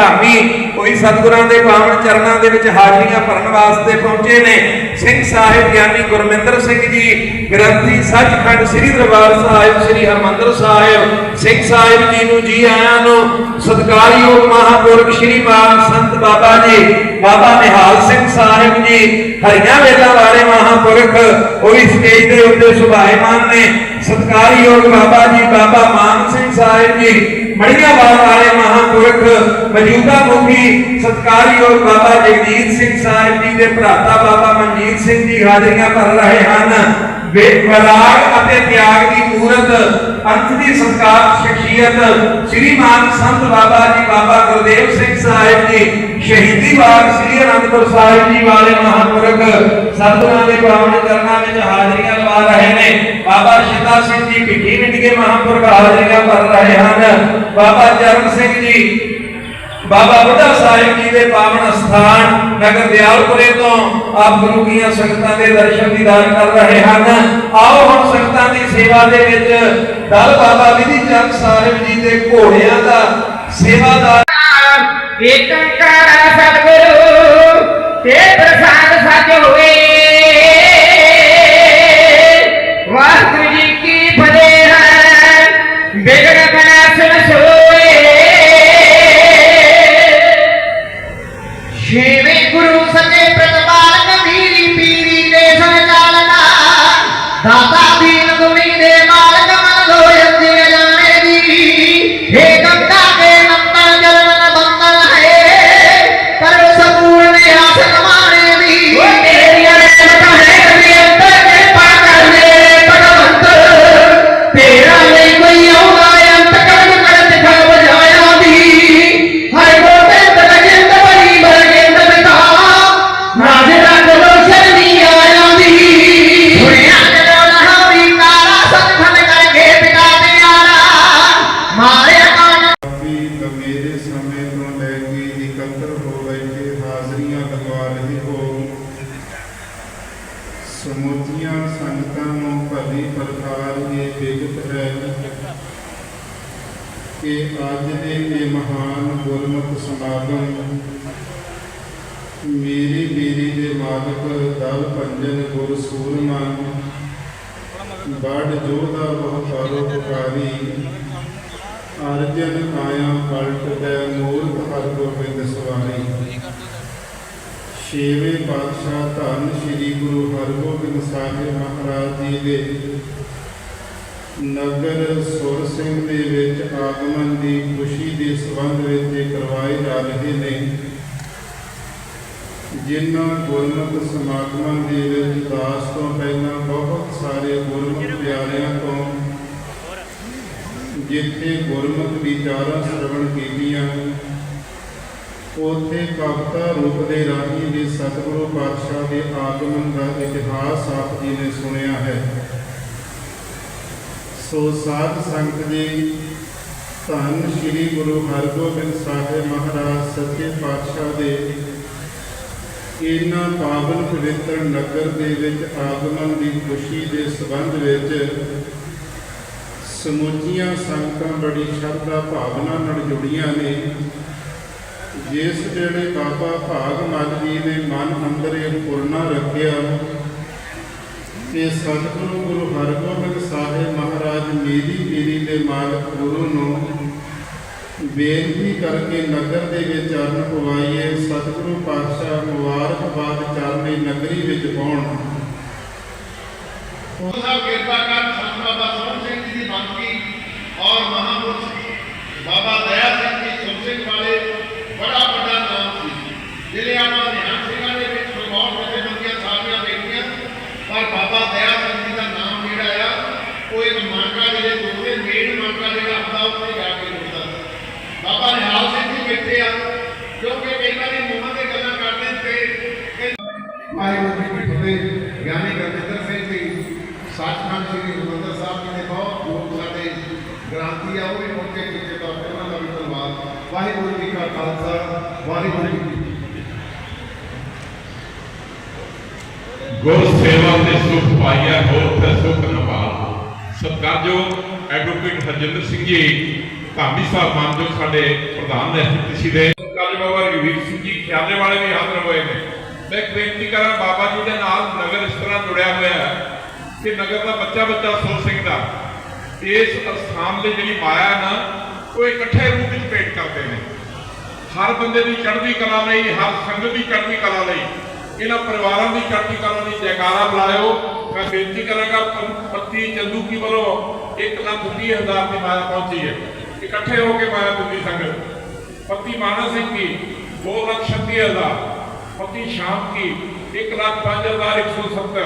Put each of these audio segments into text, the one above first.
ਸਿੰਘ ਜੀ ਧਾਮੀ, ਕੋਈ ਸਤਿਗੁਰਾਂ ਦੇ ਪਾਵਨ ਚਰਨਾਂ ਦੇ ਵਿੱਚ ਹਾਜ਼ਰੀਆਂ ਭਰਨ ਵਾਸਤੇ ਪਹੁੰਚੇ ਨੇ। ਸਿੰਘ ਸਾਹਿਬ ਗਿਆਨੀ ਗੁਰਮਿੰਦਰ ਸਿੰਘ ਜੀ, ਗ੍ਰੰਥੀ ਸੱਚਖੰਡ ਸ੍ਰੀ ਦਰਬਾਰ ਸਾਹਿਬ, ਸ੍ਰੀ ਹਰਮੰਦਰ ਸਾਹਿਬ, ਸਿੰਘ ਸਾਹਿਬ ਜੀ ਨੂੰ ਜੀ ਆਇਆਂ ਨੂੰ ਸਤਿਕਾਰਯੋਗ ਮਹਾਪੁਰਖ ਸ੍ਰੀ ਮਾਨ ਸੰਤ ਬਾਬਾ ਜੀ, ਬਾਬਾ ਨਿਹਾਲ ਸਿੰਘ ਸਾਹਿਬ ਜੀ, ਹਰੀਆਂ ਵੇਲਾਂ ਵਾਲੇ ਮਹਾਪੁਰਖ ਉਹ ਵੀ ਸਟੇਜ ਦੇ ਉੱਤੇ ਸੁਭਾਏਮਾਨ ਨੇ। ਸਤਿਕਾਰਯੋਗ ਬਾਬਾ ਜੀ, ਬਾਬਾ ਮਾਨ ਸਿੰਘ ਸਾਹਿਬ ਜੀ, ਮੜੀਆਂ ਵਾਲੇ ਮਹਾਪੁਰਖ, ਮੌਜੂਦਾ ਮੁਖੀ ਸਤਿਕਾਰਯੋਗ ਬਾਬਾ ਜਗਜੀਤ ਸਿੰਘ ਸਾਹਿਬ ਜੀ ਦੇ ਭਰਾਤਾ ਬਾਬਾ ਮਨਜੀਤ ਸਿੰਘ ਜੀ ਹਾਜ਼ਰੀਆਂ ਭਰ ਰਹੇ ਹਨ। ਵੇ ਵਿਰਾਗ ਅਤੇ ਤਿਆਗ ਦੀ ਮੂਰਤ ਅੰਤ ਦੀ ਸੰਸਕਾਰ ਸ਼ਖਸੀਅਤ ਸ੍ਰੀ ਮਾਨ ਸੰਤ ਬਾਬਾ ਜੀ, ਬਾਬਾ ਗੁਰਦੇਵ ਸਿੰਘ ਸਾਹਿਬ ਜੀ, ਸ਼ਹੀਦੀ ਬਾਗ ਸ੍ਰੀ ਅਨੰਦਪੁਰ ਸਾਹਿਬ ਜੀ ਵਾਲੇ ਮਹਾਂਪੁਰਖ ਸਤਿਗੁਰਾਂ ਦੇ ਪਾਵਨ ਚਰਨਾਂ ਵਿੱਚ ਹਾਜ਼ਰੀਆਂ ਲਵਾ ਰਹੇ ਨੇ। ਬਾਬਾ ਸ਼ਿਤਾ ਸਿੰਘ ਜੀ ਭਿੱਖੀ ਵਿੰਡਗੇ ਮਹਾਪੁਰਖ ਹਾਜ਼ਰੀਆਂ ਭਰ ਰਹੇ ਹਨ। ਬਾਬਾ ਚਰਨ ਸਿੰਘ ਜੀ ਬਾਬਾ ਬੁੱਢਾ ਸਾਹਿਬ ਜੀ ਦੇ ਪਾਵਨ ਸਥਾਨ ਨਗਰ ਦਿਆਲਪੁਰੇ ਤੋਂ ਆਪ ਗੁਰੂ ਕੀਆਂ ਸੰਗਤਾਂ ਦੇ ਦਰਸ਼ਨ ਦੀਦਾਰ ਕਰ ਰਹੇ ਹਨ। ਆਓ ਹੁਣ ਸੰਗਤਾਂ ਦੀ ਸੇਵਾ ਦੇ ਵਿੱਚ ਦਲ ਬਾਬਾ ਵਿਧੀ ਚੰਦ ਸਾਹਿਬ ਜੀ ਦੇ ਘੋੜਿਆਂ ਦਾ ਸੇਵਾਦਾਰ ਏਕੰਕਾਰ ਸਤਿਗੁਰੂ, ਤੇ ਪ੍ਰਸਾਦ ਸੱਚ ਹੋਏ। ਕਿ ਅੱਜ ਦੇ ਇਹ ਮਹਾਨ ਗੁਰਮਤਿ ਸਮਾਗਮ ਮੇਰੀ ਮੇਰੀ ਦੇ ਮਾਲਕ ਦਲ ਭੰਜਨ ਗੁਰ ਸੂਰਮਾ ਬੜ ਜੋਧਾ ਬਹੁ ਪਰਉਪਕਾਰੀ ਅਰਜਨ ਆਇਆ ਪਲਟ ਦੇ ਮੂਰਤ ਹਰ ਗੋਬਿੰਦ ਸਵਾਰੀ। ਛੇਵੇਂ ਪਾਤਸ਼ਾਹ ਧੰਨ ਸ੍ਰੀ ਗੁਰੂ ਹਰਗੋਬਿੰਦ ਸਾਹਿਬ ਮਹਾਰਾਜ ਜੀ ਦੇ ਨਗਰ ਸੁਰ ਸਿੰਘ ਦੇ ਵਿੱਚ ਆਗਮਨ ਦੀ ਖੁਸ਼ੀ ਦੇ ਸੰਬੰਧ ਵਿੱਚ ਕਰਵਾਏ ਜਾ ਰਹੇ ਨੇ। ਜਿਨ੍ਹਾਂ ਗੁਰਮਤਿ ਸਮਾਗਮਾਂ ਦੇ ਵਿੱਚ ਦਾਸ ਤੋਂ ਪਹਿਲਾਂ ਬਹੁਤ ਸਾਰੇ ਗੁਰਮਤਿ ਪਿਆਰਿਆਂ ਤੋਂ ਜਿੱਥੇ ਗੁਰਮਤਿ ਵਿਚਾਰਾਂ ਸ਼ਰਵਣ ਕੀਤੀਆਂ, ਉਥੇ ਕਵਿਤਾ ਰੂਪ ਦੇ ਰਾਹੀਂ ਦੇ ਸਤਿਗੁਰੂ ਪਾਤਸ਼ਾਹ ਦੇ ਆਗਮਨ ਦਾ ਇਤਿਹਾਸ ਆਪ ਜੀ ਨੇ ਸੁਣਿਆ ਹੈ। ਸੋ ਸਾਧ ਸੰਗਤ ਜੀ, ਧੰਨ ਸ੍ਰੀ ਗੁਰੂ ਹਰਗੋਬਿੰਦ ਸਾਹਿਬ ਮਹਾਰਾਜ ਸੱਚੇ ਪਾਤਸ਼ਾਹ ਦੇ। ਇਹਨਾਂ ਪਾਵਨ ਪਵਿੱਤਰ ਨਗਰ ਦੇ ਵਿੱਚ ਆਗਮਨ ਦੀ ਖੁਸ਼ੀ ਦੇ ਸੰਬੰਧ ਵਿੱਚ ਸਮੁੱਚੀਆਂ ਸੰਗਤਾਂ ਬੜੀ ਸ਼ਰਧਾ ਭਾਵਨਾ ਨਾਲ ਜੁੜੀਆਂ ਨੇ। ਜਿਸ ਵੇਲੇ ਬਾਬਾ ਭਾਗ ਮੱਲ ਜੀ ਨੇ ਮਨ ਅੰਦਰ ਇਹ ਪੁਰਨਾ ਰੱਖਿਆ ਕਿ ਸਤਿਗੁਰੂ ਗੁਰੂ ਹਰਗੋਬਿੰਦ ਸਾਹਿਬ ਮਹਾਰਾਜ ਮੇਰੀ ਮੇਰੀ ਦੇ ਮਾਲਕ ਗੁਰੂ ਨੂੰ ਬੇਨਤੀ ਕਰਕੇ ਨਗਰ ਦੇ ਵਿੱਚ ਚਰਨ ਪਵਾਈਏ ਸਤਿਗੁਰੂ ਪਾਤਸ਼ਾਹ ਮੁਬਾਰਕਬਾਦ ਚਰਨੇ ਨਗਰੀ ਵਿੱਚ ਪਾਉਣ ਸਾਹਿਬ ਕਿਰਪਾ ਕਰ ਸੰਤ ਬਾਬਾ ਸੋਹਣ ਸਿੰਘ ਜੀ ਦੀ ਬੰਦਗੀ ਔਰ ਮਹਾਪੁਰਸ਼ ਬਾਬਾ ਦਇਆ ਸਿੰਘ ਜੀ ਸੁਖ ਸਿੰਘ ਵਾਲੇ ਬੜਾ ਵੱਡਾ ਨਾਮ ਸੀ ਜਿਹੜੇ ਆਪਾਂ ਨਿਹੰਗ ਸਿੰਘਾਂ ਦੇ ਵਿੱਚ ਬਹੁਤ ਵੱਡੇ ਬੰਦੀਆਂ ਸਾਰੀਆਂ ਦੇਖੀਆਂ ਪਰ ਬਾਬਾ ਦਇਆ ਸਿੰਘ ਜੀ ਦਾ ਨਾਮ ਜਿਹੜਾ ਆ ਉਹ ਇੱਕ ਮਾਂਗਾ ਜਿਹੜੇ ਦੋਵੇਂ ਮੇਨ ਮਾਂਗਾ ਜਿਹੜਾ ਹੁੰਦਾ ਉੱਥੇ ਜਾ ਕੇ ਜੁੜਦਾ ਸੀ ਬਾਬਾ ਨਿਹਾਲ ਸਿੰਘ ਜੀ ਬੈਠੇ ਆ ਕਿਉਂਕਿ ਕਈ ਵਾਰੀ ਮੂੰਹਾਂ ਤੇ ਗੱਲਾਂ ਕਰਦੇ ਤੇ ਕਈ ਵਾਹਿਗੁਰੂ ਜੀ ਕੀ ਫਤਿਹ ਗਿਆਨੀ ਗੁਰਜਿੰਦਰ ਸਿੰਘ ਜੀ ਸੱਚਖੰਡ ਸ੍ਰੀ ਹਰਿਮੰਦਰ ਸਾਹਿਬ ਜੀ ਦੇ ਬਹੁਤ ਲੋਕ ਸਾਡੇ ਗ੍ਰਾਂਤੀ ਆ, ਉਹ ਵੀ ਪਹੁੰਚੇ ਕਿਤੇ ਤਾਂ ਉਹਨਾਂ ਦਾ ਵੀ ਧੰਨਵਾਦ। ਵਾਹਿਗੁਰੂ ਜੀ ਕਾ ਖਾਲਸਾ, ਵਾਹਿਗੁਰੂ ਜੀ ਕੀ ਗੁਰ ਸੇਵਾ ਤੇ ਸੁਖ ਪਾਈਐ ਹੋਰ ਤੇ ਸੁਖ ਨ ਸਤਿਕਾਰਯੋਗ ਐਡਵੋਕੇਟ ਹਰਜਿੰਦਰ ਸਿੰਘ ਜੀ, ਧਾਮੀ ਸਾਹਿਬ ਮਾਨਯੋਗ ਸਾਡੇ ਪ੍ਰਧਾਨ ਐਸਪੀਸੀ ਦੇ। ਸਤਿਕਾਰਯੋਗ ਬਾਬਾ ਰਘਵੀਰ ਸਿੰਘ ਜੀ, ਖਿਆਲੇ ਵਾਲੇ ਵੀ ਹਾਜ਼ਰ ਹੋਏ ਨੇ। ਮੈਂ ਇੱਕ ਬੇਨਤੀ ਕਰਾਂ, ਬਾਬਾ ਜੀ ਦੇ ਨਾਲ ਨਗਰ ਇਸ ਤਰ੍ਹਾਂ ਜੁੜਿਆ ਹੋਇਆ ਹੈ ਕਿ ਨਗਰ ਦਾ ਬੱਚਾ ਬੱਚਾ ਸੋ ਸਿੰਘ ਦਾ ਇਸ ਅਸਥਾਨ ਦੇ ਜਿਹੜੀ ਮਾਇਆ ਨਾ, ਉਹ ਇਕੱਠੇ ਰੂਪ ਵਿੱਚ ਭੇਟ ਕਰਦੇ ਨੇ। ਹਰ ਬੰਦੇ ਦੀ ਚੜ੍ਹਦੀ ਕਲਾ ਲਈ, ਹਰ ਸੰਗਤ ਦੀ ਚੜ੍ਹਦੀ ਕਲਾ ਲਈ, ਇਹਨਾਂ ਪਰਿਵਾਰਾਂ ਦੀ ਚੜ੍ਹਦੀ ਕਲਾ ਲਈ ਜੈਕਾਰਾ ਬੁਲਾਇਓ। ਮੈਂ ਬੇਨਤੀ ਕਰਾਂਗਾ ਪ- ਪੱਤੀ ਚੰਦੂ ਕੀ ਵੱਲੋਂ 1 ਲੱਖ ਵੀਹ ਹਜ਼ਾਰ ਦੀ ਮਾਇਆ ਪਹੁੰਚੀ ਹੈ। ਇਕੱਠੇ ਹੋ ਕੇ ਮਾਇਆ ਦਿੱਤੀ ਸੰਗਤ। ਪੱਤੀ ਮਾਨਾ ਸਿੰਘ ਕੀ 2 ਲੱਖ ਛੱਤੀ ਹਜ਼ਾਰ। ਪੱਤੀ ਸ਼ਾਮ ਕੀ 1 ਲੱਖ ਪੰਜ ਹਜ਼ਾਰ 170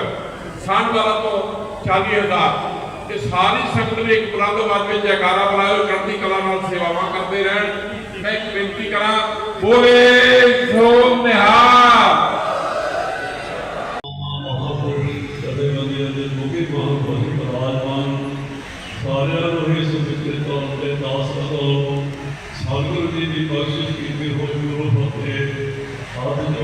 ਸਾਨ ਵਾਲਾ ਤੋਂ 40 ਹਜ਼ਾਰ। ਇਹ ਸਾਰੀ ਸੰਗਤ ਨੇ ਇੱਕ ਬੁਲੰਦ ਆਵਾਜ਼ ਵਿੱਚ ਜੈਕਾਰਾ ਬੁਲਾਇਓ ਚੜ੍ਹਦੀ ਕਲਾ ਨਾਲ ਸੇਵਾਵਾਂ ਕਰਦੇ ਰਹਿਣ। ਮੈਂ ਇੱਕ ਬੇਨਤੀ ਕਰਾਂ, ਬੋਲੇ ਸੋ ਨਿਹਾਲ।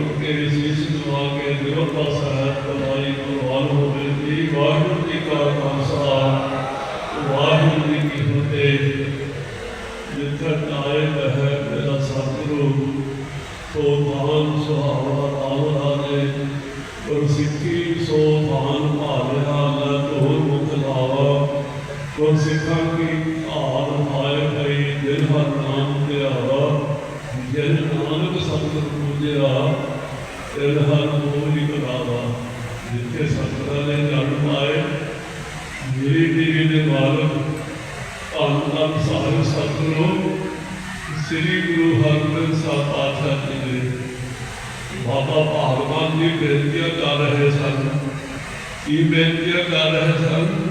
ਹੱਥ ਜੋੜ ਕੇ ਸੀਸ ਨਵਾ ਕੇ ਨਿਰਭਉ ਸਾਹਿਬ ਬਲਾਈ ਕੁਰਬਾਨ ਹੋਵੇ ਜੀ ਵਾਹਿਗੁਰੂ ਜੀ ਕਾ ਖਾਲਸਾ ਵਾਹਿਗੁਰੂ ਜੀ ਕੀ ਫਤਿਹ ਜਿੱਥੇ ਨਾਏ ਮਹਿ ਮੇਰਾ ਸਤਿਗੁਰੂ ਸੋ ਮਾਨ ਸਾਹਿਬ ਸਤਿਗੁਰੂ, ਸ੍ਰੀ ਗੁਰੂ ਹਰਗੋਬਿੰਦ ਸਾਹਿਬ ਪਾਤਸ਼ਾਹ ਜੀ ਦੇ ਬਾਬਾ ਭਾਗਵਾਨ ਜੀ ਬੇਨਤੀਆਂ ਕਰ ਰਹੇ ਸਨ। ਕੀ ਬੇਨਤੀਆਂ ਕਰ ਰਹੇ ਸਨ?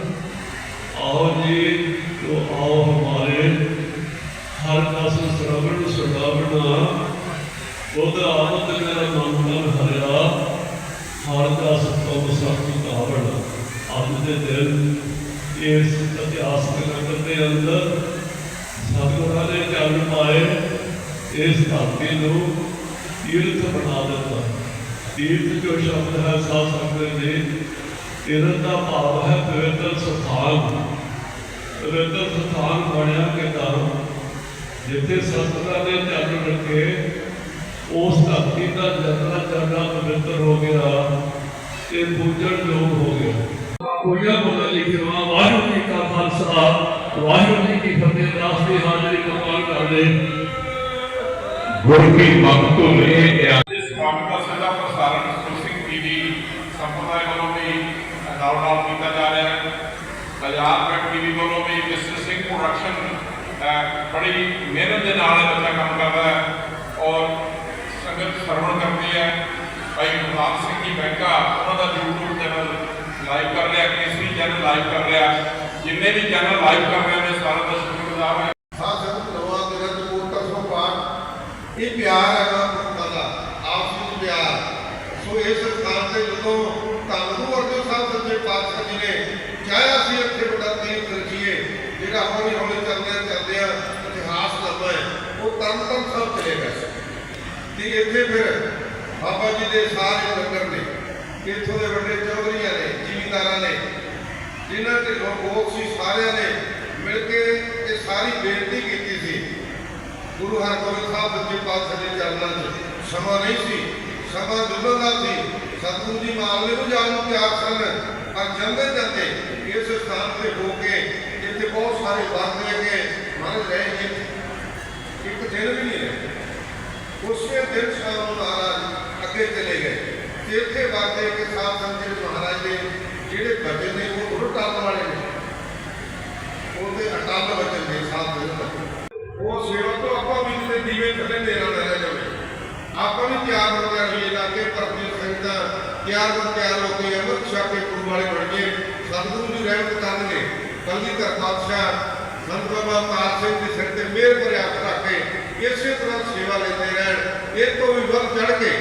ਆਓ ਜੀ, ਤੋ ਆਓ ਹਮਾਰੇ ਹਰ ਕਸ ਸਰਵਣ ਸੁਣਾਵਣਾ ਬੁੱਧ ਆਨੰਦ ਮੇਰਾ ਮਨ ਮਨ ਹਰਿਆ, ਹਰ ਕਸ ਤੁਮ ਸਤਿ ਕਾਵਣ ਅੱਜ ਦੇ ਦਿਨ ਇਸ ਇਤਿਹਾਸਕ ਨਗਰ ਦੇ ਅੰਦਰ ਸਤਿਗੁਰਾਂ ਨੇ ਜਨਮ ਪਾਏ, ਇਸ ਧਰਤੀ ਨੂੰ ਤੀਰਥ ਬਣਾ ਦਿੱਤਾ। ਤੀਰਥ ਜੋ ਸ਼ਬਦ ਹੈ ਸਾਧ ਸੰਗਤ ਦੇ ਤੀਰਥ ਦਾ ਭਾਵ ਹੈ ਪਵਿੱਤਰ ਸਥਾਨ। ਪਵਿੱਤਰ ਸਥਾਨ ਬਣਿਆ ਕਿ ਧਰਮ ਜਿੱਥੇ ਸਤਿਗੁਰਾਂ ਨੇ ਜਨਮ ਰੱਖੇ ਉਸ ਧਰਤੀ ਦਾ ਜਨਮ ਚਰਨਾ ਪਵਿੱਤਰ ਹੋ ਗਿਆ ਤੇ ਪੂਜਣ ਯੋਗ ਹੋ ਗਿਆ। ਕੋਇਆ ਬੋਲਾ ਲਿਖਿਆ ਵਾਹਿਗੁਰੂ ਜੀ ਕਾ ਖਾਲਸਾ ਵਾਹਿਗੁਰੂ ਜੀ ਕੀ ਫਤਿਹ ਦਾਸ ਦੀ ਹਾਜ਼ਰੀ ਕੁਰਬਾਨ ਕਰਦੇ। ਗੁਰ ਕੀ ਮੱਤ ਤੋਂ ਇਹ ਇਸ ਕੰਮ ਦਾ ਸਿੱਧਾ ਪ੍ਰਸਾਰਣ ਸੁਰਸਿੰਘ ਟੀਵੀ ਸੰਪਰਦਾਇ ਵੱਲੋਂ ਵੀ ਨਾਲ ਨਾਲ ਕੀਤਾ ਜਾ ਰਿਹਾ ਹੈ। ਆਜ਼ਾਦ ਵੈਬ ਟੀਵੀ ਵੱਲੋਂ ਵੀ ਮਿਸਟਰ ਸਿੰਘ ਪ੍ਰੋਡਕਸ਼ਨ ਬੜੀ ਮਿਹਨਤ ਦੇ ਨਾਲ ਬੱਚਾ ਕੰਮ ਕਰਦਾ ਹੈ ਔਰ ਸੰਗਤ ਸਰਵਣ ਕਰਦੀ ਹੈ। ਭਾਈ ਗੁਰਨਾਮ ਸਿੰਘ ਜੀ ਬੈਂਕਾ ਉਹਨਾਂ ਦਾ YouTube ਚੈਨਲ ਲਾਈਵ ਕਰ ਰਿਹਾ ਕੇਸਰੀ ਚੈਨਲ ਲਾਈਵ ਕਰ ਰਿਹਾ। ਜਿੰਨੇ ਵੀ ਚੈਨਲ ਲਾਈਵ ਕਰ ਰਹੇ ਨੇ ਸਾਰਿਆਂ ਦਾ ਸ਼ੁਕਰਗੁਜ਼ਾਰ ਹਾਂ। ਸਾਧ ਸੰਗਤ ਨਵਾਂ ਤੇਰਾ ਜਪੂਰ ਤਸਮੋ ਪਾਠ। ਇਹ ਪਿਆਰ ਹੈਗਾ ਭਗਤਾਂ ਦਾ, ਆਪਸ ਵਿੱਚ ਪਿਆਰ। ਸੋ ਇਸ ਸਥਾਨ ਤੇ ਜਦੋਂ ਧੰਨ ਗੁਰੂ ਸਾਹਿਬ ਸੱਚੇ ਪਾਤਸ਼ਾਹ ਜੀ ਨੇ ਚਾਹਿਆ ਸੀ ਇੱਥੇ ਵੱਡਾ ਤੀਰਥ ਰਚੀਏ, ਜਿਹੜਾ ਹੌਲੀ ਹੌਲੀ ਚੱਲਦਿਆਂ ਚੱਲਦਿਆਂ ਇਤਿਹਾਸ ਲੱਭਾ ਹੈ, ਉਹ ਤਰਨ ਤਰਨ ਸਾਹਿਬ ਚਲੇ ਗਏ। ਤੇ ਇੱਥੇ ਫਿਰ ਬਾਬਾ ਜੀ ਦੇ ਸਾਰੇ ਲੰਗਰ ਨੇ, ਇੱਥੋਂ ਦੇ ਵੱਡੇ ਚੌਧਰੀਆਂ ਨੇ ਜ਼ਿਮੀਂਦਾਰਾਂ ਨੇ ਜਿਨ੍ਹਾਂ ਦੇ ਲੋਕ ਸੀ, ਸਾਰਿਆਂ ਨੇ ਮਿਲ ਕੇ ਇਹ ਸਾਰੀ ਬੇਨਤੀ ਕੀਤੀ ਸੀ। ਗੁਰੂ ਹਰਗੋਬਿੰਦ ਸਾਹਿਬ ਸੱਚੇ ਪਾਤਸ਼ਾਹ ਦੇ ਚਰਨਾਂ 'ਚ। ਸਮਾਂ ਨਹੀਂ ਸੀ, ਸਮਾਂ ਜਦੋਂ ਦਾ ਸੀ, ਸਤਿਗੁਰੂ ਜੀ ਮਾਮਲੇ ਨੂੰ ਜਾਣ ਨੂੰ ਤਿਆਰ ਸਨ ਪਰ ਜਾਂਦੇ ਜਾਂਦੇ ਇਸ ਸਥਾਨ ਤੇ ਹੋ ਕੇ ਇੱਥੇ ਬਹੁਤ ਸਾਰੇ ਵਰਤ ਲੈ ਕੇ ਮਨ ਰਹੇ ਜੀ ਇੱਕ ਦਿਨ ਵੀ ਨਹੀਂ ਰਹੇ ਉਸੇ ਦਿਨ ਸ਼ਾਮ ਨੂੰ ਮਹਾਰਾਜ ਅੱਗੇ ਚਲੇ ਗਏ। ਇੱਥੇ ਵਰਤੇ ਕਿ ਸਾਧ ਸੰਗਤ ਮਹਾਰਾਜ ਦੇ ਜਿਹੜੇ ਬਚਨ ਨੇ ਉਹ ਉਲਟ ਕਰਨ ਵਾਲੇ ਨੇ, ਉਹਦੇ ਅਟਲ ਬਚਨ ਨੇ ਸਾਧ ਸੰਗਤ ਉਹ ਸੇਵਾ ਤੋਂ ਆਪਾਂ ਵੀ ਤੇ ਦੀਵੇ ਥੱਲੇ ਨੇਰਾ ਰਹਿ ਜਾਵੇ। ਆਪਾਂ ਵੀ ਤਿਆਰ ਹੋ ਗਿਆ ਹੋਈਏ ਲਾ ਕੇ ਪਰਮੇਸ਼ਰ ਸੰਗਤਾਂ ਤਿਆਰ ਹੋ ਤਿਆਰ ਹੋ ਕੇ ਅਮਰ ਛਕ ਗੁਰੂ ਵਾਲੇ ਬਣ ਗਏ ਸਤਿਗੁਰੂ ਜੀ ਰਹਿਮਤ ਕਰਨਗੇ ਕਲਗੀ ਕਰ ਪਾਤਸ਼ਾਹ ਸੰਤ ਬਾਬਾ ਪਾਲ ਸਿੰਘ ਦੀ ਸਿਰ ਤੇ ਮਿਹਰ ਭਰੇ ਰੱਖ ਕੇ ਇਸੇ ਤਰ੍ਹਾਂ ਸੇਵਾ ਲੈਂਦੇ ਰਹਿਣ। ਇਹ ਤੋਂ ਵੀ ਵੱਧ ਚੜ ਕੇ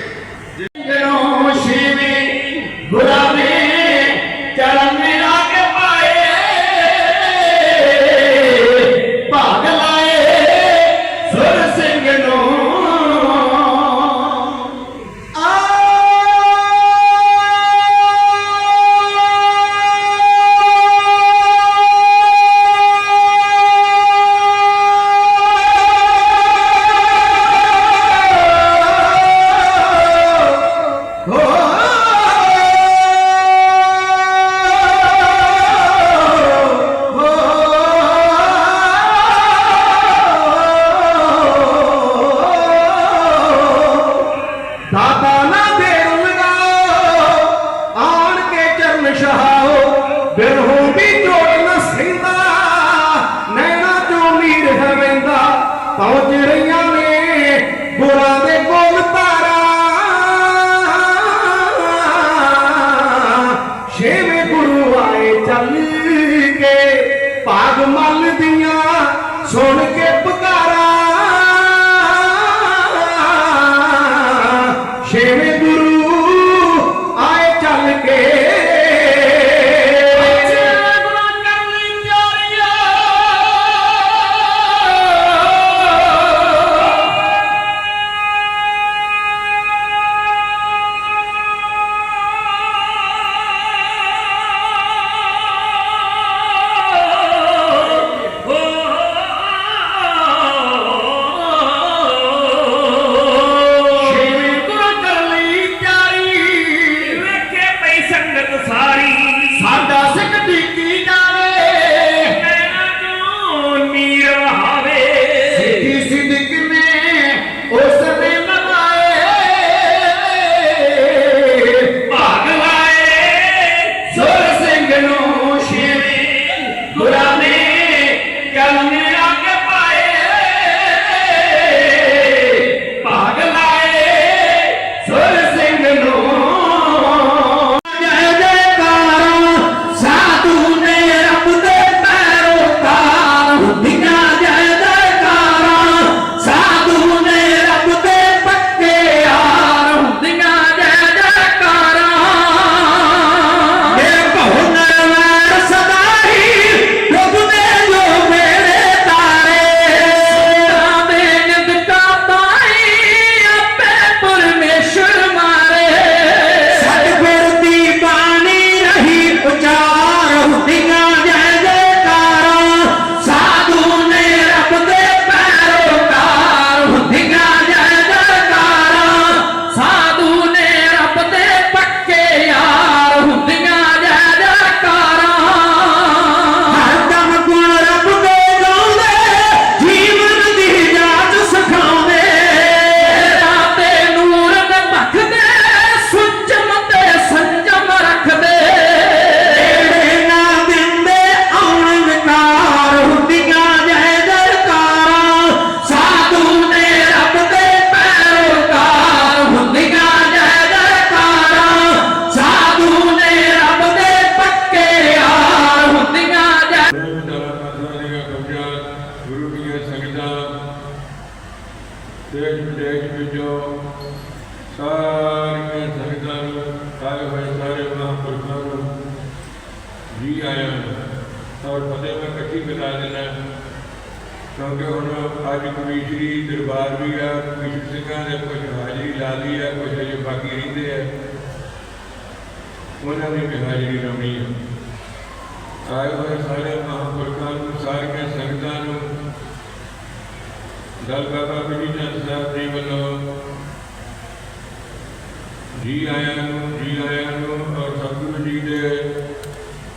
ਜੀ ਆਇਆਂ ਨੂੰ ਔਰ ਸਤਿਗੁਰੂ ਜੀ ਦੇ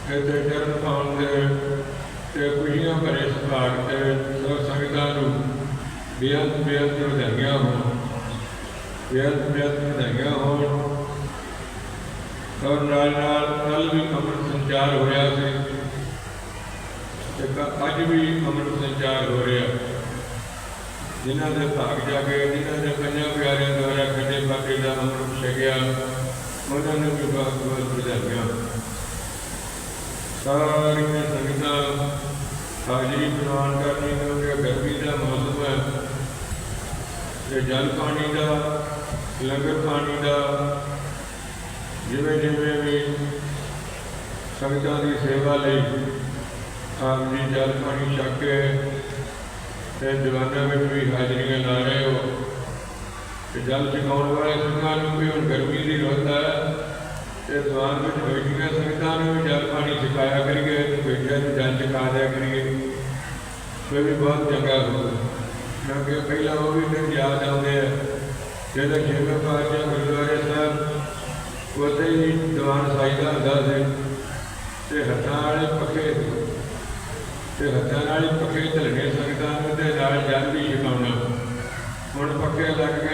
ਇੱਥੇ ਚਰਨ ਪਾਉਣ ਦੇ ਤੇ ਖੁਸ਼ੀਆਂ ਭਰੇ ਸਤਿਕਾਰ ਤੇ ਸਭ ਸੰਗਤਾਂ ਨੂੰ ਬੇਅੰਤ ਬੇਅੰਤ ਵਧਾਈਆਂ ਹੋਣ ਬੇਅੰਤ ਬੇਅੰਤ ਵਧਾਈਆਂ ਹੋਣ ਔਰ ਨਾਲ ਨਾਲ ਕੱਲ ਵੀ ਅੰਮ੍ਰਿਤ ਸੰਚਾਰ ਹੋਇਆ ਸੀ ਤੇ ਅੱਜ ਵੀ ਅੰਮ੍ਰਿਤ ਸੰਚਾਰ ਹੋ ਰਿਹਾ ਜਿਨ੍ਹਾਂ ਦੇ ਭਾਗ ਜਾ ਕੇ, ਜਿਨ੍ਹਾਂ ਦੇ ਪੰਜਾਂ ਪਿਆਰਿਆਂ ਦੁਆਰਾ ਖੰਡੇ ਬਾਕੇ ਦਾ ਅੰਮ੍ਰਿਤ ਛਕਿਆ ਉਹਨਾਂ ਨੂੰ ਵੀ ਬਹੁਤ ਬਹੁਤ ਵਧਾਈਆਂ ਸਾਰੀਆਂ ਸੰਗਤਾਂ ਹਾਜ਼ਰੀ ਪ੍ਰਵਾਨ ਕਰਨੀ ਕਿਉਂਕਿ ਗਰਮੀ ਦਾ ਮੌਸਮ ਹੈ ਤੇ ਜਲ ਪਾਣੀ ਦਾ ਲੰਗਰ ਪਾਣੀ ਦਾ ਜਿਵੇਂ ਜਿਵੇਂ ਵੀ ਸੰਗਤਾਂ ਦੀ ਸੇਵਾ ਲਈ ਆਪ ਜੀ ਜਲ ਪਾਣੀ ਛਕ ਕੇ ਤੇ ਦੀਵਾਨਾਂ ਵਿੱਚ ਵੀ ਹਾਜ਼ਰੀਆਂ ਲਾ ਰਹੇ ਹੋ ਤੇ ਜਲ ਛਕਾਉਣ ਵਾਲੇ ਸਿੰਘਾਂ ਨੂੰ ਵੀ ਹੁਣ ਗਰਮੀ ਦੀ ਰੁੱਤ ਹੈ ਤੇ ਦੀਵਾਨ ਵਿੱਚ ਬੈਠੀਆਂ ਸੰਗਤਾਂ ਨੂੰ ਵੀ ਜਲ ਪਾਣੀ ਛਕਾਇਆ ਕਰੀਏ ਤੇ ਬੈਠਿਆਂ ਨੂੰ ਜਲ ਛਕਾ ਦਿਆ ਕਰੀਏ। ਇਹ ਵੀ ਬਹੁਤ ਚੰਗਾ ਹੋਊਗਾ ਕਿਉਂਕਿ ਪਹਿਲਾਂ ਉਹ ਵੀ ਦਿਨ ਯਾਦ ਆਉਂਦੇ ਆ, ਜਦੋਂ ਛੇਵੇਂ ਪਾਤਸ਼ਾਹ ਗੁਰਦੁਆਰੇ ਸਾਹਿਬ ਉੱਥੇ ਹੀ ਦੀਵਾਨ ਸਾਈਦਾ ਹੁੰਦਾ ਸੀ ਤੇ ਹੱਥਾਂ ਵਾਲੇ ਪੱਖੇ, ਤੇ ਹੱਥਾਂ ਨਾਲ ਹੀ ਪੱਖੇ ਝਲਣੇ ਸੰਗਤਾਂ ਨੂੰ ਤੇ ਨਾਲ ਜਲ ਵੀ ਛਕਾਉਣਾ। ਹੁਣ ਪੱਕੇ ਲੱਗ ਗਏ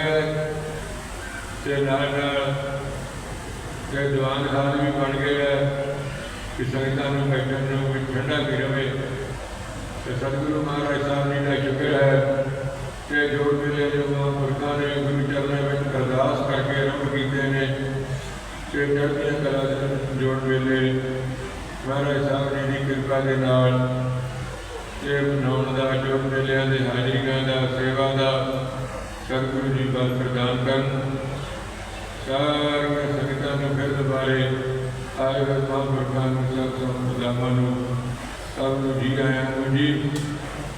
ਤੇ ਨਾਲ ਨਾਲ ਤੇ ਦੀਵਾਨ ਖਾਨ ਵੀ ਬਣ ਗਏ ਹੈ ਕਿ ਸੰਗਤਾਂ ਨੂੰ ਬੈਠਣ ਨੂੰ ਵੀ ਠੰਡਾ ਵੀ ਰਵੇ। ਤੇ ਸਤਿਗੁਰੂ ਮਹਾਰਾਜ ਸਾਹਿਬ ਜੀ ਦਾ ਸ਼ੁਕਰ ਹੈ ਕਿ ਜੋੜ ਮੇਲੇ ਜੋ ਮਹਾਂਪੁਰਖਾਂ ਨੇ, ਗੁਰੂ ਚਰਨਾਂ ਵਿੱਚ ਅਰਦਾਸ ਕਰਕੇ ਆਰੰਭ ਕੀਤੇ ਨੇ ਕਿ ਚੜ੍ਹਦੀਆਂ ਕਲਾ ਦੇ ਜੋੜ ਮੇਲੇ ਮਹਾਰਾਜ ਸਾਹਿਬ ਜੀ ਦੀ ਕਿਰਪਾ ਦੇ ਨਾਲ ਇਹ ਮਨਾਉਣ ਦਾ ਜੋੜ ਮੇਲਿਆਂ ਦੇ ਹਾਜ਼ਰੀਆਂ ਦਾ, ਸੇਵਾ ਦਾ ਸਤਿਗੁਰੂ ਜੀ ਬਲ ਪ੍ਰਦਾਨ ਕਰਨ। ਸਾਰੀਆਂ ਸੰਗਤਾਂ ਨੂੰ ਫਿਰ ਦੁਬਾਰੇ ਆਏ ਹੋਏ ਮਹਾਂਪੁਰਖਾਂ ਨੂੰ ਸਭ ਸੰਪਦਾਵਾਂ ਨੂੰ ਸਭ ਨੂੰ ਜੀ ਆਇਆਂ ਨੂੰ ਜੀ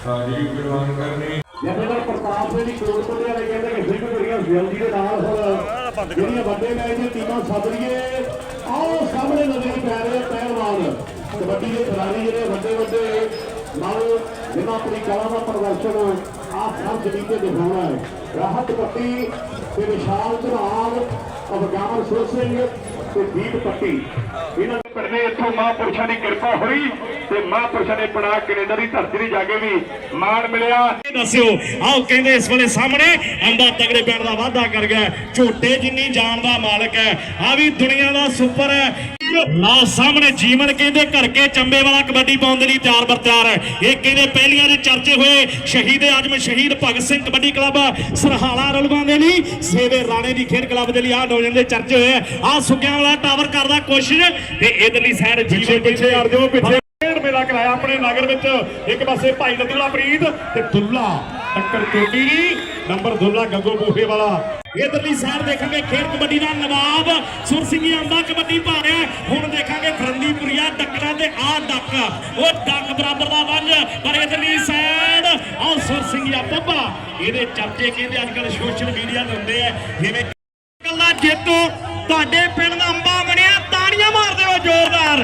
ਹਾਜ਼ਰੀ ਪ੍ਰਵਾਨ ਕਰਨੀ ਜਥੇਦਾਰ ਪ੍ਰਤਾਪ ਸਿੰਘ ਜੀ ਕੋਟਪੁਰੇ ਵਾਲੇ ਕਹਿੰਦੇ ਕਿ ਸਿੰਘ ਗੁਰੀਆ ਗਿੱਲ ਦੇ ਨਾਲ ਹੁਣ ਜਿਹੜੀਆਂ ਵੱਡੇ ਮੈਚ ਦੀਆਂ ਟੀਮਾਂ ਸੱਦ ਲਈਏ ਆਓ ਸਾਹਮਣੇ ਨਜ਼ਰ ਪੈ ਰਹੇ ਪਹਿਲਵਾਨ। ਕਬੱਡੀ ਦੇ ਖਿਡਾਰੀ ਜਿਹੜੇ ਵੱਡੇ ਵੱਡੇ, ਨਾਲ ਜਿਨ੍ਹਾਂ ਆਪਣੀ ਕਲਾ ਦਾ ਪ੍ਰਦਰਸ਼ਨ ਆਪ ਹਰ ਜ਼ਮੀਨ ਤੇ ਦਿਖਾਉਣਾ ਹੈ। ਰਾਹਤ ਪੱਟੀ ਤੇ ਵਿਸ਼ਾਲ ਚਨਾਬ ਅਫਗਾਨ ਸੁਰ ਸਿੰਘ ਤੇ ਦੀਪ ਪੱਟੀ। ਇਹਨਾਂ ਦੇ ਪਿੰਡ ਇੱਥੋਂ ਮਹਾਂਪੁਰਸ਼ਾਂ ਦੀ ਕਿਰਪਾ ਹੋਈ ਤੇ ਮਹਾਂਪੁਰਸ਼ਾਂ ਨੇ ਬਣਾ ਕੈਨੇਡਾ ਦੀ ਧਰਤੀ ਤੇ ਜਾ ਕੇ ਵੀ ਮਾਣ ਮਿਲਿਆ। ਦੱਸਿਓ, ਆਓ ਕਹਿੰਦੇ ਇਸ ਵੇਲੇ ਸਾਹਮਣੇ, ਅੰਬਾ ਤਗੜੇ ਪਿੰਡ ਦਾ ਵਾਅਦਾ ਕਰ ਗਿਆ। ਝੋਟੇ ਜਿੰਨੀ ਜਾਨ ਦਾ ਮਾਲਕ ਹੈ, ਆ ਵੀ ਦੁਨੀਆ ਦਾ ਸੁਪਰ ਹੈ। ਲਓ ਸਾਹਮਣੇ ਜੀਵਨ ਕਹਿੰਦੇ ਘਰ ਕੇ ਚੰਬੇ ਵਾਲਾ ਕਬੱਡੀ ਪਾਉਣ ਦੇ ਲਈ ਤਿਆਰ ਬਰ ਤਿਆਰ ਹੈ। ਇਹ ਕਹਿੰਦੇ ਪਹਿਲੀਆਂ ਦੇ ਚਰਚੇ ਹੋਏ? ਸ਼ਹੀਦ ਆਜਮ ਸ਼ਹੀਦ ਭਗਤ ਸਿੰਘ ਕਬੱਡੀ ਕਲੱਬ ਸਰਹਾਲਾ ਰਲਵਾਂ ਦੇ ਲਈ। ਸੇਵੇ ਰਾਣੇ ਦੀ ਖੇਡ ਕਲੱਬ ਦੇ ਲਈ ਆ ਨੌਜਵਾਨ ਦੇ ਚਰਚੇ ਹੋਏ ਆ ਸੁੱਕਿਆਂ ਵਾਲਾ ਟਾਵਰ ਕਰਦਾ ਕੋਸ਼ਿਸ਼ ਤੇ ਇਧਰਲੀ ਸਾਈਡ ਜੀਵਨ ਪਿੱਛੇ ਅੜ ਜਾਓ ਪਿੱਛੇ। ਖੇਡ ਮੇਲਾ ਕਰਾਇਆ ਆਪਣੇ ਨਗਰ ਵਿੱਚ। ਇੱਕ ਪਾਸੇ ਭਾਈ ਲੱਦੂਲਾ ਪ੍ਰੀਤ ਤੇ ਦੁੱਲਾ ਟੱਕਰ ਦੀ। ਨੰਬਰ ਦੁੱਲਾ ਗੱਗੋ ਬੂਹੇ ਵਾਲਾ। ਇਧਰਲੀ ਸਾਈਡ ਦੇਖਾਂਗੇ, ਖੇਡ ਕਬੱਡੀ ਦਾ ਨਵਾਬ ਸੁਰ ਸਿੰਘੀ ਆਂਦਾ ਕਬੱਡੀ ਪਾ ਹੁਣ ਦੇਖਾਂਗੇ ਫਰੰਦੀਪੁਰੀਆ ਡੱਕਰਾਂ ਤੇ ਆ ਡੱਕ। ਉਹ ਡੱਕ ਬਰਾਬਰ ਦਾ ਵੰਜ, ਪਰ ਇਧਰਲੀ ਸਾਈਡ ਆ ਸੁਰ ਸਿੰਘੀਆ ਬੱਬਾ। ਇਹਦੇ ਚਰਚੇ ਕਹਿੰਦੇ ਅੱਜ ਕੱਲ ਸੋਸ਼ਲ ਮੀਡੀਆ ਤੇ ਹੁੰਦੇ ਆ। ਜਿਵੇਂ ਕੱਲਾ ਜੇਤੂ, ਤੁਹਾਡੇ ਪਿੰਡ ਦਾ ਅੰਬਾ ਬਣਿਆ, ਤਾੜੀਆਂ ਮਾਰਦੇ ਹੋ, ਜ਼ੋਰਦਾਰ।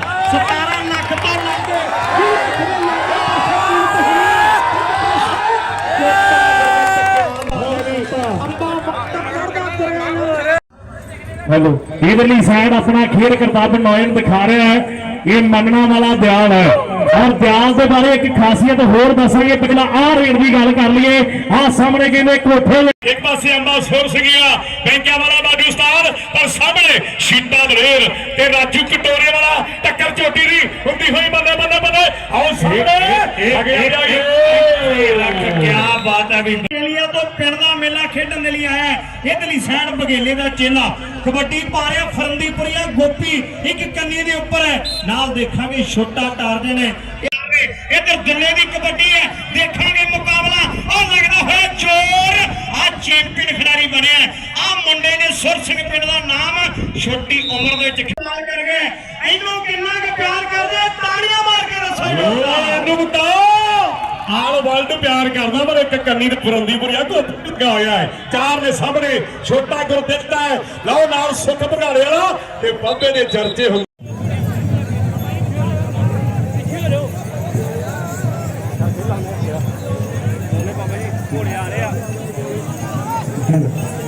ਹੈਲੋ। ਇਧਰਲੀ ਸਾਈਡ ਆਪਣਾ ਖੇਡ ਕਰਤੱਵ ਨੌਜਵਾਨ ਦਿਖਾ ਰਿਹਾ ਹੈ। ਇਹ ਮੰਨਣਾ ਵਾਲਾ ਦਿਆਲ ਹੈ। ਔਰ ਦਿਆਲ ਦੇ ਬਾਰੇ ਇੱਕ ਖਾਸੀਅਤ ਹੋਰ ਦੱਸਾਂਗੇ। ਪਹਿਲਾਂ ਆਹ ਰੇਡ ਦੀ ਗੱਲ ਕਰ ਲਈਏ। ਆਹ ਸਾਹਮਣੇ ਕਹਿੰਦੇ ਕੋਠੇ ਇੱਕ ਪਾਸੇ ਅੰਬਾ ਸੁਰ ਸਿੰਘੀਆ ਬੈਂਕਿਆਂ ਵਾਲਾ ਬਾਡੀ ਉਸਤਾਦ ਪਰ ਸਾਹਮਣੇ ਸ਼ੀਤਾ ਦਲੇਰ ਤੇ ਰਾਜੂ ਕਟੋਰੇ ਵਾਲਾ ਟੱਕਰ ਝੋਟੀ ਦੀ ਹੁੰਦੀ ਹੋਈ ਬੱਲੇ ਬੱਲੇ ਬੱਲੇ। ਆਓ ਸਾਹਮਣੇ। ਅੱਗੇ ਆ ਗਏ ਲੱਖ ਕੀ ਬਾਤ ਹੈ ਵੀ। ਬਗੇਲੀਆਂ ਤੋਂ ਪਿੰਡ ਦਾ ਮੇਲਾ ਖੇਡਣ ਦੇ ਲਈ ਆਇਆ ਹੈ। ਇਧਰਲੀ ਸਾਈਡ ਬਗੇਲੇ ਦਾ ਚੇਲਾ। ਕਬੱਡੀ ਪਾ ਰਿਹਾ ਫਰੰਦੀਪੁਰੀਆ ਗੋਪੀ ਇੱਕ ਕੰਨੀ ਦੇ ਉੱਪਰ ਹੈ। ਨਾਲ ਦੇਖਾਂਗੇ ਛੋਟਾ ਟਾਰਦੇ ਨੇ ਇਧਰ ਦਿੱਲੇ ਦੀ ਕਬੱਡੀ ਹੈ। ਦੇਖਾਂਗੇ ਮੁਕਾਬਲਾ। ਉਹ ਲੱਗਦਾ ਹੋਇਆ ਚੋਰ। ਆ ਚੈਂਪੀਅਨ ਖਿਡਾਰੀ ਬਣਿਆ ਆ ਮੁੰਡੇ ਨੇ ਸੁਰ ਸਿੰਘ ਪਿੰਡ ਦਾ ਨਾਮ ਛੋਟੀ ਉਮਰ ਦੇ ਵਿੱਚ ਖਿਡਾਰ ਕਰ ਗਏ ਇਹਨੂੰ ਕਿੰਨਾ ਕੁ ਪਿਆਰ ਕਰਦੇ ਤਾੜੀਆਂ ਮਾਰ ਕੇ ਦੱਸੋ ਇਹਨੂੰ ਬਤਾਓ ਆਲ ਵਰਲਡ ਪਿਆਰ ਕਰਦਾ, ਪਰ ਇੱਕ ਕੰਨੀ ਤੇ ਫਰੰਦੀਪੁਰੀਆ ਗੁੱਪ ਟਿੱਕਾ ਹੋਇਆ ਹੈ। ਚਾਰ ਦੇ ਸਾਹਮਣੇ ਛੋਟਾ ਗੁਰਦਿੱਤਾ ਹੈ। ਲਓ ਨਾਲ ਸੁੱਖ ਭਗਾੜੇ ਵਾਲਾ ਤੇ ਬਾਬੇ ਦੇ ਚਰਚੇ ਹੁੰਦੇ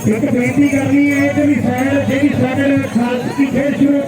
ਇੱਕ ਬੇਨਤੀ ਕਰਨੀ ਹੈ ਕਿ ਵੀ ਸਾਈਡ ਜਿਹੜੀ ਸਾਡੇ ਨਾਲ ਖਾਲਸ ਦੀ ਖੇਡ ਸ਼ੁਰੂ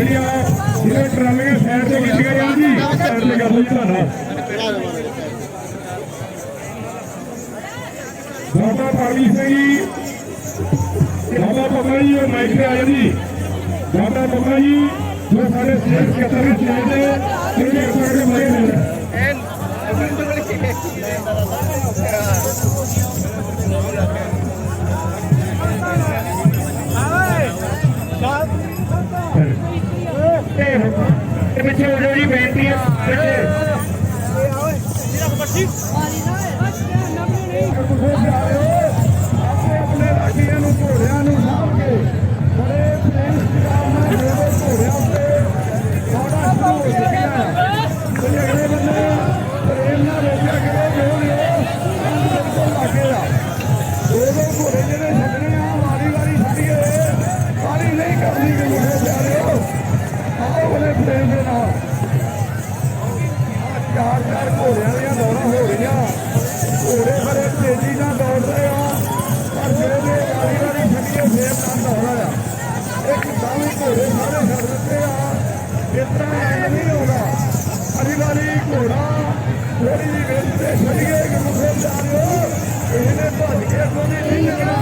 ਜਿਹੜੀਆਂ ਜਿਹੜੇ ਟਰਾਲੀਆਂ ਸਾਈਡ ਤੇ ਖਿੱਚੀਆਂ ਜਾਣ ਜੀ। ਸਾਈਡ ਤੇ ਕਰ ਲਈ ਤੁਹਾਡਾ ਬਾਬਾ ਪਾਲੀ ਸਿੰਘ ਬਾਬਾ ਬੱਬਾ ਜੀ, ਉਹ ਮਾਈਕ ਤੇ ਆਏ ਜੀ। ਬਾਬਾ ਬੱਬਾ ਜੀ, ਜੋ ਸਾਡੇ ਸਟੇਟ ਸਕੱਤਰ ਵਿੱਚ ਆਏ ਕਿਹੜੇ ਆਪਣੇ ਮਾਈਕ ਨੇ। ਤੇ ਪਿੱਛੇ ਹੋ ਜਾਓ ਜੀ ਬੇਨਤੀ ਹੈ ਪਿੱਛੇ। ਘੋੜੇ ਹਰੇ ਤੇਜ਼ੀ ਨਾਲ ਦੌੜਦੇ ਆ। ਪਰ ਜਿਹੜੇ ਦੇ ਵਾਰੀ ਵਾਰੀ ਛੱਡੀਏ ਫੇਰ ਨਾਲ ਦੌੜਾ ਆ। ਇੱਕ ਦਮ ਘੋੜੇ ਸਾਰੇ ਛੱਡ ਦਿੱਤੇ ਆ। ਇਸ ਤਰ੍ਹਾਂ ਨਹੀਂ ਹੋਣਾ ਹਰੀ ਵਾਰੀ ਘੋੜਾ ਥੋੜੀ ਜਿਹੀ ਵੇਲ ਤੇ ਛੱਡੀਏ ਕਿ ਮੁਖੇ ਜਾ ਰਿਹਾ ਇਹਨੇ ਭੱਜ ਕੇ ਅੱਗੋਂ ਦੀ ਨਹੀਂ ਜਾਣਾ।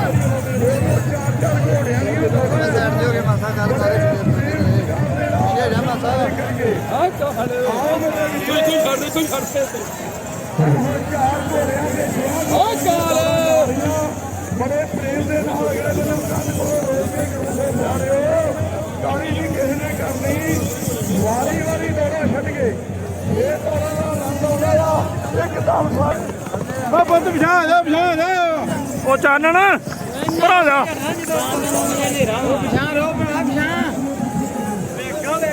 ਉਹ ਚਾਰ ਚਾਰ ਘੋੜਿਆਂ ਦੀ ਦੌੜਾ ਛੱਡ ਦਿਓਗੇ ਮਾਸਾ ਗੱਲ ਸਾਰੇ ਇਹ ਰਹਿਮਾ ਸਾਹਿਬ ਹਾਂ ਚੋ ਹਲੇ ਤੂੰ ਤੂੰ ਛੱਡ ਤੂੰ ਛੱਡ ਤੇ ਓ ਕਾਲ ਬੜੇ ਪ੍ਰੇਮ ਦੇ ਨਾਲ ਅਗਲੇ ਦਿਨ ਕੰਨ ਕੋਲ ਰੋਕ ਕੇ ਕਿਸੇ ਜਾ ਰਹੇ ਹੋ ਗਾੜੀ ਜੀ ਕਿਸੇ ਨੇ ਕਰਨੀ ਵਾਰੀ ਵਾਰੀ ਦੌੜਾ ਛੱਡ ਕੇ ਇਹ ਦੌੜਾ ਦਾ ਆਨੰਦ ਆਉਂਦਾ ਆ ਇੱਕਦਮ ਸਰ ਮੈਂ ਬੰਦ ਵਿਛਾ ਜਾ ਵਿਛਾ ਜਾ ਉਹ ਚਾਨਣ ਭਰਾ ਜਾ। ਜਦੋਂ ਨੂੰ ਨਹੀਂ ਰਹੋ ਵਿਛਾ ਰਹੋ ਭਰਾ ਵਿਛਾ ਵੇਖਾਂ ਦੇ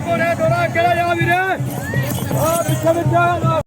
ਕੋਰੇ ਡੋਰਾ ਕਿਹੜਾ ਆ ਵੀਰੇ? ਆ ਪਿੱਛੇ ਵਿੱਚ ਆ